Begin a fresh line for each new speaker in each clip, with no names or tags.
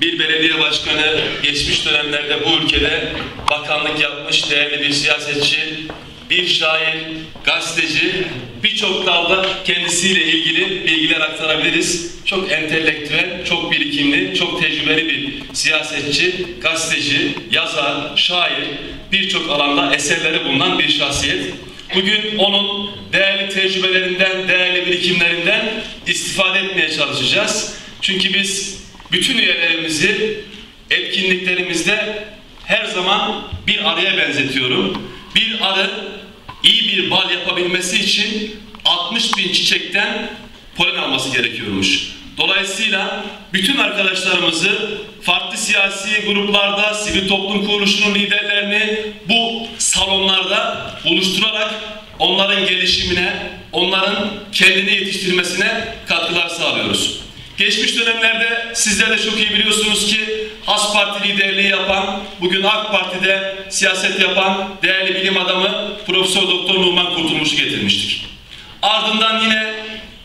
Bir belediye başkanı geçmiş dönemlerde bu ülkede bakanlık yapmış değerli bir siyasetçi, bir şair, gazeteci, birçok dalda kendisiyle ilgili bilgiler aktarabiliriz. Çok entelektüel, çok birikimli, çok tecrübeli bir siyasetçi, gazeteci, yazar, şair, birçok alanda eserleri bulunan bir şahsiyet. Bugün onun değerli tecrübelerinden, değerli birikimlerinden istifade etmeye çalışacağız. Çünkü biz bütün üyelerimizi etkinliklerimizde her zaman bir arıya benzetiyorum. Bir arı iyi bir bal yapabilmesi için 60 bin çiçekten polen alması gerekiyormuş. Dolayısıyla bütün arkadaşlarımızı farklı siyasi gruplarda, sivil toplum kuruluşunun liderlerini bu salonlarda buluşturarak onların gelişimine, onların kendini yetiştirmesine katkılar sağlıyoruz. Geçmiş dönemlerde sizler de çok iyi biliyorsunuz ki Has Parti liderliği yapan, bugün AK Parti'de siyaset yapan değerli bilim adamı Profesör Doktor Numan Kurtulmuş'u getirmiştik. Ardından yine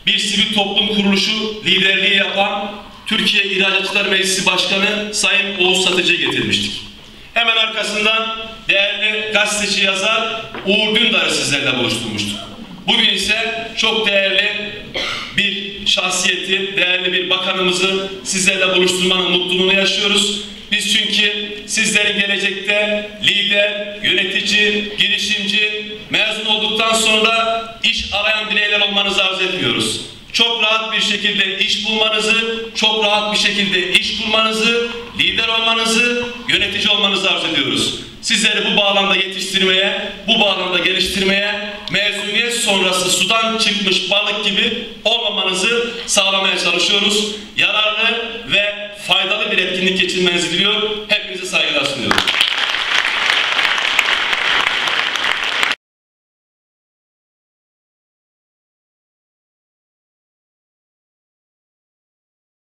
bir sivil toplum kuruluşu liderliği yapan Türkiye İhracatçılar Meclisi Başkanı Sayın Oğuz Satıcı getirmiştik. Hemen arkasından değerli gazeteci yazar Uğur Dündar'ı sizlerle buluşturmuştuk. Bugün ise çok değerli şahsiyeti, değerli bir bakanımızı sizlerle buluşturmanın mutluluğunu yaşıyoruz. Biz çünkü sizlerin gelecekte lider, yönetici, girişimci, mezun olduktan sonra iş arayan bireyler olmanızı arzu etmiyoruz. Çok rahat bir şekilde iş bulmanızı, çok rahat bir şekilde iş kurmanızı, lider olmanızı, yönetici olmanızı arzu ediyoruz. Sizleri bu bağlamda yetiştirmeye, bu bağlamda geliştirmeye, mezuniyet sonrası sudan çıkmış balık gibi olmamanızı sağlamaya çalışıyoruz. Yararlı ve faydalı bir etkinlik geçirmenizi diliyor. Hepinize saygılar.